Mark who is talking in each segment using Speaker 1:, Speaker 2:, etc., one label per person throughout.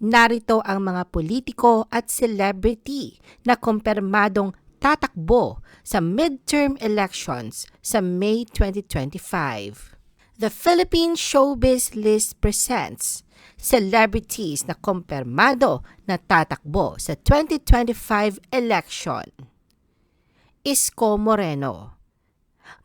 Speaker 1: narito ang mga politiko at celebrity na kumpirmadong tatakbo sa midterm elections sa May 2025. The Philippine Showbiz List presents celebrities na kumpirmado na tatakbo sa 2025 election. Isko Moreno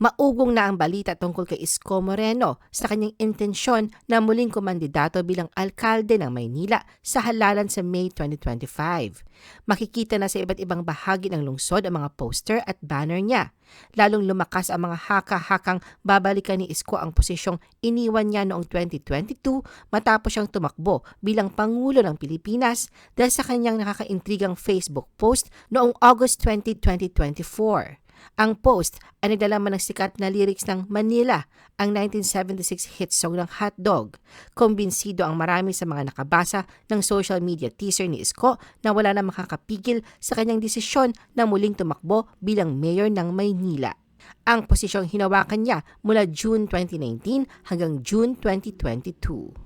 Speaker 1: Maugong na ang balita tungkol kay Isko Moreno sa kanyang intensyon na muling kumandidato bilang alkalde ng Maynila sa halalan sa May 2025. Makikita na sa iba't ibang bahagi ng lungsod ang mga poster at banner niya. Lalong lumakas ang mga haka-hakang babalikan ni Isko ang posisyong iniwan niya noong 2022 matapos siyang tumakbo bilang Pangulo ng Pilipinas dahil sa kanyang nakakaintrigang Facebook post noong August 20, 2024. Ang post ay naglalaman ng sikat na lyrics ng Manila, ang 1976 hit song ng Hot Dog. Kumbinsido ang marami sa mga nakabasa ng social media teaser ni Isko na wala na makakapigil sa kanyang desisyon na muling tumakbo bilang mayor ng Maynila. Ang posisyong hinawakan niya mula June 2019 hanggang June 2022.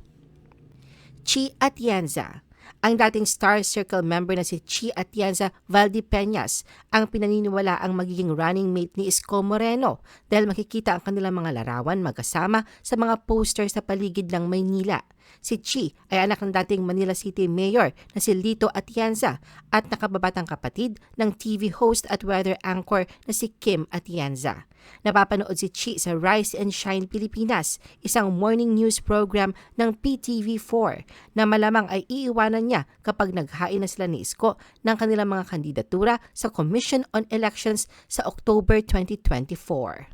Speaker 1: Chi Atienza ang dating Star Circle member na si Chi Atienza Valdipeñas ang pinaniniwala ang magiging running mate ni Isko Moreno dahil makikita ang kanilang mga larawan magkasama sa mga poster sa paligid ng Maynila. Si Chi ay anak ng dating Manila City Mayor na si Lito Atienza at nakababatang kapatid ng TV host at weather anchor na si Kim Atienza. Napapanood si Chi sa Rise and Shine Pilipinas, isang morning news program ng PTV4 na malamang ay iiwanan niya kapag naghain na sila ni Isko ng kanilang mga kandidatura sa Commission on Elections sa October 2024.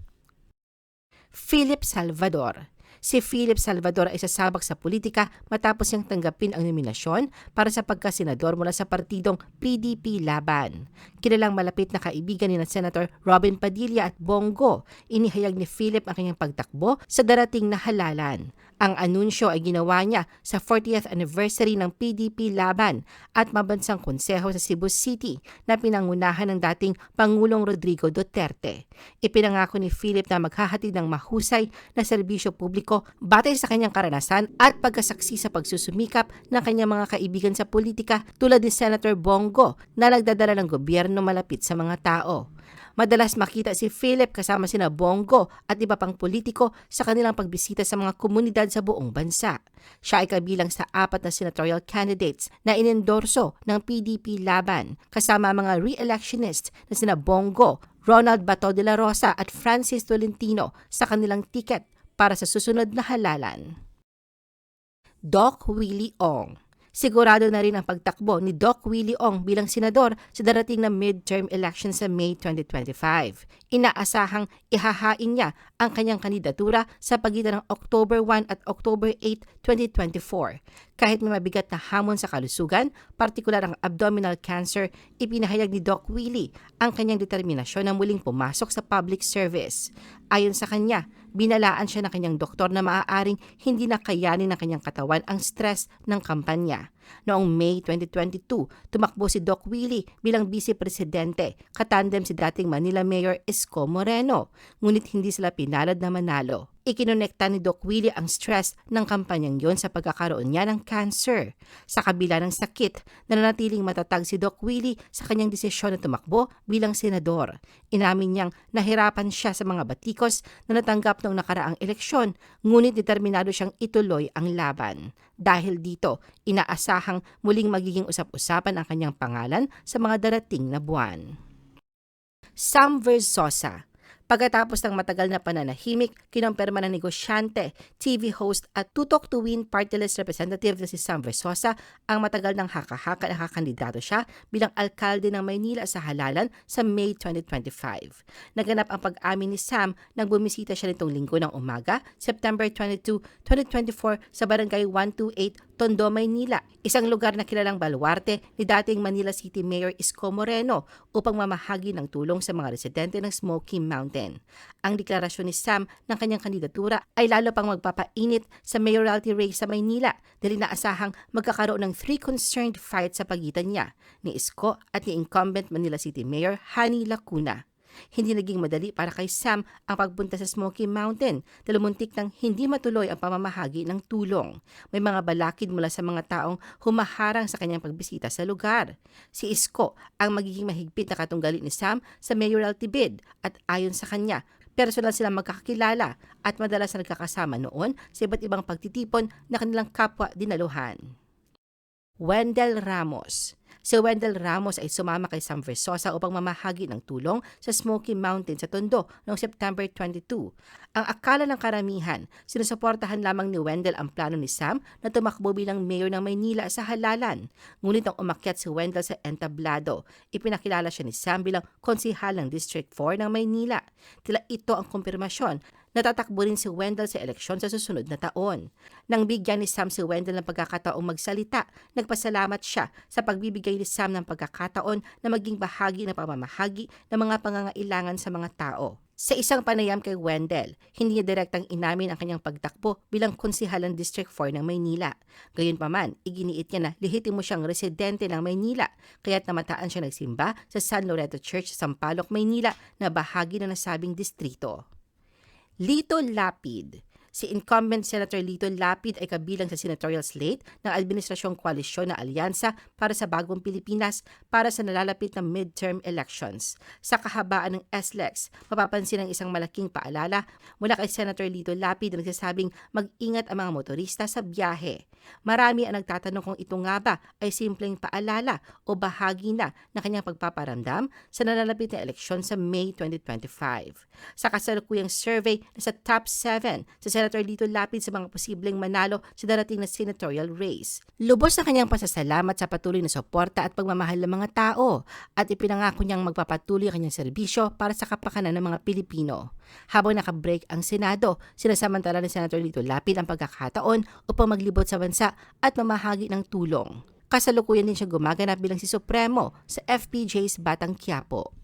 Speaker 1: Philip Salvador si Philip Salvador ay sasabak sa politika matapos niyang tanggapin ang nominasyon para sa pagkasenador mula sa partidong PDP Laban. Kilalang malapit na kaibigan ni na Senator Robin Padilla at Bongo, inihayag ni Philip ang kanyang pagtakbo sa darating na halalan. Ang anunsyo ay ginawa niya sa 40th anniversary ng PDP Laban at Mabansang Konseho sa Cebu City na pinangunahan ng dating Pangulong Rodrigo Duterte. Ipinangako ni Philip na maghahatid ng mahusay na serbisyo publiko batay sa kanyang karanasan at pagkasaksi sa pagsusumikap ng kanyang mga kaibigan sa politika tulad ni Senator Bongo na nagdadala ng gobyerno malapit sa mga tao. Madalas makita si Philip kasama sina Bongo at iba pang politiko sa kanilang pagbisita sa mga komunidad sa buong bansa. Siya ay kabilang sa apat na senatorial candidates na inendorso ng PDP laban kasama mga re-electionist na sina Bongo, Ronald Bato de la Rosa at Francis Tolentino sa kanilang tiket para sa susunod na halalan. Doc Willie Ong Sigurado na rin ang pagtakbo ni Doc Willie Ong bilang senador sa darating na midterm election sa May 2025. Inaasahang ihahain niya ang kanyang kandidatura sa pagitan ng October 1 at October 8, 2024. Kahit may mabigat na hamon sa kalusugan, partikular ang abdominal cancer, ipinahayag ni Doc Willie ang kanyang determinasyon na muling pumasok sa public service. Ayon sa kanya, binalaan siya ng kanyang doktor na maaaring hindi na kayanin ng kanyang katawan ang stress ng kampanya. Noong May 2022, tumakbo si Doc Willie bilang vice-presidente, katandem si dating Manila Mayor Isko Moreno, ngunit hindi sila pinalad na manalo. Ikinonekta ni Doc Willie ang stress ng kampanyang yon sa pagkakaroon niya ng cancer. Sa kabila ng sakit, nananatiling matatag si Doc Willie sa kanyang desisyon na tumakbo bilang senador. Inamin niyang nahirapan siya sa mga batikos na natanggap noong nakaraang eleksyon, ngunit determinado siyang ituloy ang laban. Dahil dito, inaasahang muling magiging usap-usapan ang kanyang pangalan sa mga darating na buwan. Sam Versosa Pagkatapos ng matagal na pananahimik, kinumpirma ng negosyante, TV host at tutok to win party list representative na si Sam Versosa ang matagal ng haka-haka na kakandidato siya bilang alkalde ng Maynila sa halalan sa May 2025. Naganap ang pag-amin ni Sam nang bumisita siya nitong linggo ng umaga, September 22, 2024 sa Barangay 128 Tondo, Maynila, isang lugar na kilalang baluarte ni dating Manila City Mayor Isko Moreno upang mamahagi ng tulong sa mga residente ng Smoky Mountain. Ang deklarasyon ni Sam ng kanyang kandidatura ay lalo pang magpapainit sa mayoralty race sa Maynila dahil inaasahang magkakaroon ng three concerned fights sa pagitan niya, ni Isko at ni incumbent Manila City Mayor Hani Lacuna. Hindi naging madali para kay Sam ang pagpunta sa Smoky Mountain dahil muntik nang hindi matuloy ang pamamahagi ng tulong. May mga balakid mula sa mga taong humaharang sa kanyang pagbisita sa lugar. Si Isko ang magiging mahigpit na katunggali ni Sam sa mayoralty bid at ayon sa kanya, personal silang magkakakilala at madalas na nagkakasama noon sa iba't ibang pagtitipon na kanilang kapwa dinaluhan. Wendell Ramos Si Wendell Ramos ay sumama kay Sam Versosa upang mamahagi ng tulong sa Smoky Mountain sa Tondo noong September 22. Ang akala ng karamihan, sinusuportahan lamang ni Wendell ang plano ni Sam na tumakbo bilang mayor ng Maynila sa halalan. Ngunit nang umakyat si Wendell sa entablado, ipinakilala siya ni Sam bilang konsihal ng District 4 ng Maynila. Tila ito ang kumpirmasyon natatakbo rin si Wendell sa eleksyon sa susunod na taon. Nang bigyan ni Sam si Wendell ng pagkakataong magsalita, nagpasalamat siya sa pagbibigay ni Sam ng pagkakataon na maging bahagi ng pamamahagi ng mga pangangailangan sa mga tao. Sa isang panayam kay Wendell, hindi niya direktang inamin ang kanyang pagtakbo bilang konsihal ng District 4 ng Maynila. Gayunpaman, iginiit niya na lihitimo siyang residente ng Maynila, kaya't namataan siya nagsimba sa San Loreto Church sa Sampaloc, Maynila na bahagi ng nasabing distrito. Lito Lapid. Si incumbent Senator Lito Lapid ay kabilang sa senatorial slate ng Administrasyong Koalisyon na Alyansa para sa Bagong Pilipinas para sa nalalapit na midterm elections. Sa kahabaan ng SLEX, mapapansin ang isang malaking paalala mula kay Senator Lito Lapid na nagsasabing mag-ingat ang mga motorista sa biyahe. Marami ang nagtatanong kung ito nga ba ay simpleng paalala o bahagi na ng kanyang pagpaparamdam sa nalalapit na eleksyon sa May 2025. Sa kasalukuyang survey na sa top 7 sa Senator Lito Lapid sa mga posibleng manalo sa darating na senatorial race. Lubos na kanyang pasasalamat sa patuloy na suporta at pagmamahal ng mga tao at ipinangako niyang magpapatuloy ang kanyang serbisyo para sa kapakanan ng mga Pilipino. Habang nakabreak ang Senado, sinasamantala ni Senator Lito Lapid ang pagkakataon upang maglibot sa bansa at mamahagi ng tulong. Kasalukuyan din siya gumaganap bilang si Supremo sa FPJ's Batang Quiapo.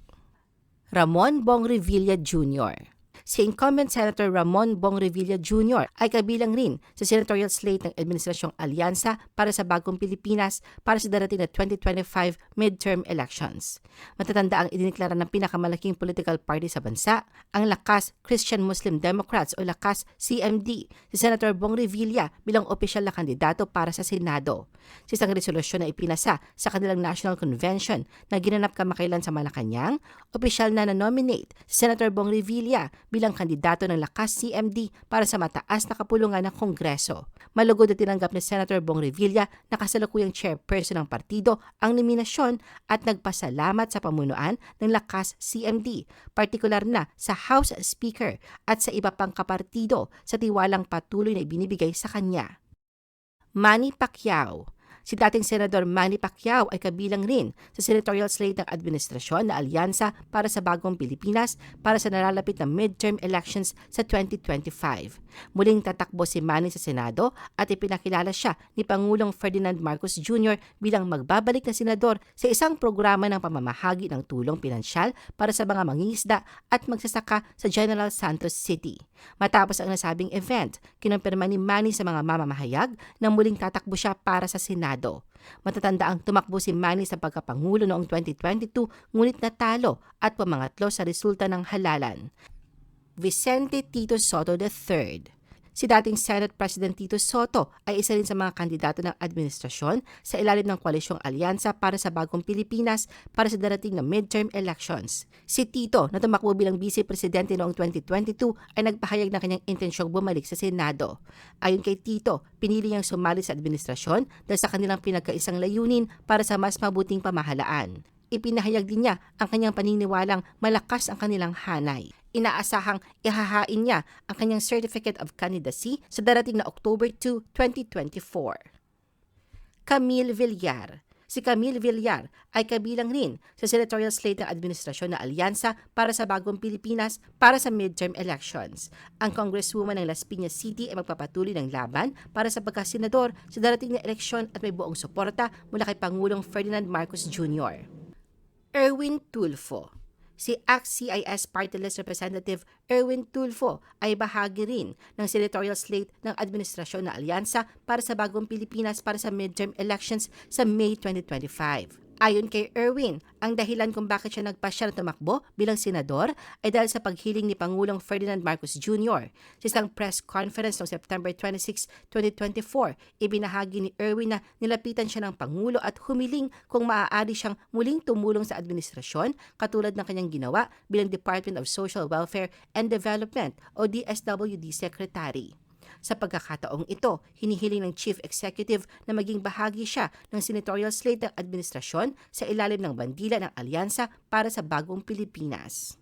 Speaker 1: Ramon Bong Revilla Jr. Si incumbent Senator Ramon Bong Revilla Jr. ay kabilang rin sa senatorial slate ng Administrasyong Alyansa para sa Bagong Pilipinas para sa darating na 2025 midterm elections. Matatanda ang idiniklara ng pinakamalaking political party sa bansa, ang Lakas Christian Muslim Democrats o Lakas CMD, si Senator Bong Revilla bilang opisyal na kandidato para sa Senado. Sa isang resolusyon na ipinasa sa kanilang National Convention na ginanap kamakailan sa Malacanang, opisyal na na-nominate si Senator Bong Revilla bilang kandidato ng Lakas CMD para sa mataas na kapulungan ng Kongreso. Malugod na tinanggap ni Senator Bong Revilla na kasalukuyang chairperson ng partido ang nominasyon at nagpasalamat sa pamunuan ng Lakas CMD, partikular na sa House Speaker at sa iba pang kapartido sa tiwalang patuloy na ibinibigay sa kanya. Manny Pacquiao Si dating Senador Manny Pacquiao ay kabilang rin sa senatorial slate ng administrasyon na alyansa para sa bagong Pilipinas para sa nalalapit na midterm elections sa 2025. Muling tatakbo si Manny sa Senado at ipinakilala siya ni Pangulong Ferdinand Marcos Jr. bilang magbabalik na senador sa isang programa ng pamamahagi ng tulong pinansyal para sa mga mangingisda at magsasaka sa General Santos City. Matapos ang nasabing event, kinumpirma ni Manny sa mga mamamahayag na muling tatakbo siya para sa Senado Senado. Matatanda ang tumakbo si Manny sa pagkapangulo noong 2022 ngunit natalo at pamangatlo sa resulta ng halalan. Vicente Tito Soto III Si dating Senate President Tito Soto ay isa rin sa mga kandidato ng administrasyon sa ilalim ng koalisyong alyansa para sa bagong Pilipinas para sa darating na midterm elections. Si Tito na tumakbo bilang vice presidente noong 2022 ay nagpahayag ng kanyang intensyong bumalik sa Senado. Ayon kay Tito, pinili niyang sumali sa administrasyon dahil sa kanilang pinagkaisang layunin para sa mas mabuting pamahalaan ipinahayag din niya ang kanyang paniniwalang malakas ang kanilang hanay inaasahang ihahain niya ang kanyang Certificate of Candidacy sa darating na October 2, 2024. Camille Villar Si Camille Villar ay kabilang rin sa senatorial slate ng administrasyon na alyansa para sa bagong Pilipinas para sa midterm elections. Ang congresswoman ng Las Piñas City ay magpapatuloy ng laban para sa pagkasenador sa darating na eleksyon at may buong suporta mula kay Pangulong Ferdinand Marcos Jr. Erwin Tulfo si List Representative Erwin Tulfo ay bahagi rin ng senatorial slate ng administrasyon na alyansa para sa bagong Pilipinas para sa midterm elections sa May 2025. Ayon kay Erwin, ang dahilan kung bakit siya nagpasya na tumakbo bilang senador ay dahil sa paghiling ni Pangulong Ferdinand Marcos Jr. Sa isang press conference noong September 26, 2024, ibinahagi ni Erwin na nilapitan siya ng Pangulo at humiling kung maaari siyang muling tumulong sa administrasyon katulad ng kanyang ginawa bilang Department of Social Welfare and Development o DSWD Secretary. Sa pagkakataong ito, hinihiling ng Chief Executive na maging bahagi siya ng senatorial slate ng administrasyon sa ilalim ng bandila ng Alyansa para sa Bagong Pilipinas.